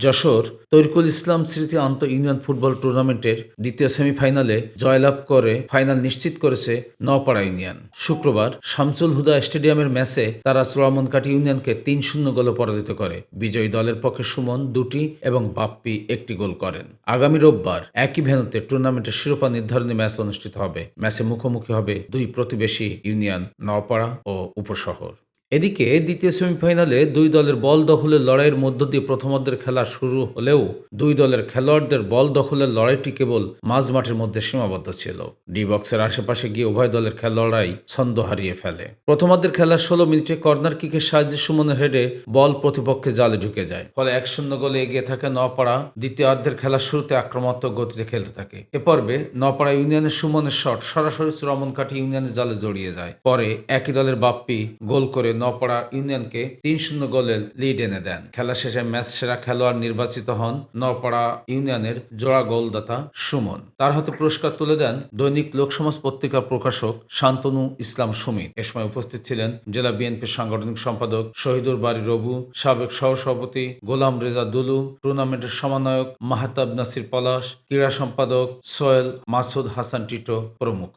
যশোর তরিকুল ইসলাম স্মৃতি আন্ত union football টুর্নামেন্টের দ্বিতীয় সেমিফাইনালে জয়লাভ করে ফাইনাল নিশ্চিত করেছে নপাড়া ইউনিয়ন। শুক্রবার শামসুল হুদা স্টেডিয়ামের ম্যাচে তারা চূড়ামনকাটি ইউনিয়নকে তিন শূন্য গোলে পরাজিত করে। বিজয়ী দলের পক্ষে সুমন, দুটি এবং বাপ্পি একটি গোল করেন। আগামী রোববার একই ভেন্যুতে টুর্নামেন্টের শিরোপা নির্ধারণী ম্যাচ অনুষ্ঠিত হবে। ম্যাচে মুখোমুখি হবে দুই প্রতিবেশী ইউনিয়ন নওপাড়া ও উপশহর। এদিকে দ্বিতীয় সেমিফাইনালে দুই দলের বল দখলের লড়াইয়ের মধ্য দিয়ে প্রথমার্ধের খেলা শুরু হলেও দুই দলের খেলোয়াড়দের বল দখলের লড়াইটি কেবল মাঝ মাঠের মধ্যে সীমাবদ্ধ ছিল। ডি বক্সের আশেপাশে গিয়ে উভয় দলের খেলোয়াড়াই ছন্দ হারিয়ে ফেলে। প্রথমার্ধের খেলার ষোলো মিনিটে কর্নার কিকের সাহায্যে সুমনের হেডে বল প্রতিপক্ষের জালে ঢুকে যায়। ফলে এক শূন্য গোলে এগিয়ে থাকে নপাড়া দ্বিতীয় অর্ধের খেলার শুরুতে আক্রমণাত্মক গতিতে খেলতে থাকে। এ পর্বে নপাড়া ইউনিয়নের সুমনের শট সরাসরি চূড়ামনকাঠি ইউনিয়নের জালে জড়িয়ে যায়। পরে একই দলের বাপ্পি গোল করে নপাড়া ইউনিয়নকে তিন শূন্য গোলের লিড এনে দেন। খেলা শেষে ম্যাচ সেরা খেলোয়াড় নির্বাচিত হন নপাড়া ইউনিয়নের জোড়া গোলদাতা সুমন। তার হাতে পুরস্কার তুলে দেন দৈনিক লোকসমাজ পত্রিকার প্রকাশক শান্তনু ইসলাম সুমিত এ সময় উপস্থিত ছিলেন জেলা বিএনপির সাংগঠনিক সম্পাদক শহীদুর বাড়ি রবু, সাবেক সহসভাপতি গোলাম রেজা দুলু, টুর্নামেন্টের সমন্বয়ক মাহতাব নাসির পলাশ, ক্রীড়া সম্পাদক সোয়েল মাসুদ হাসান টিটো প্রমুখ।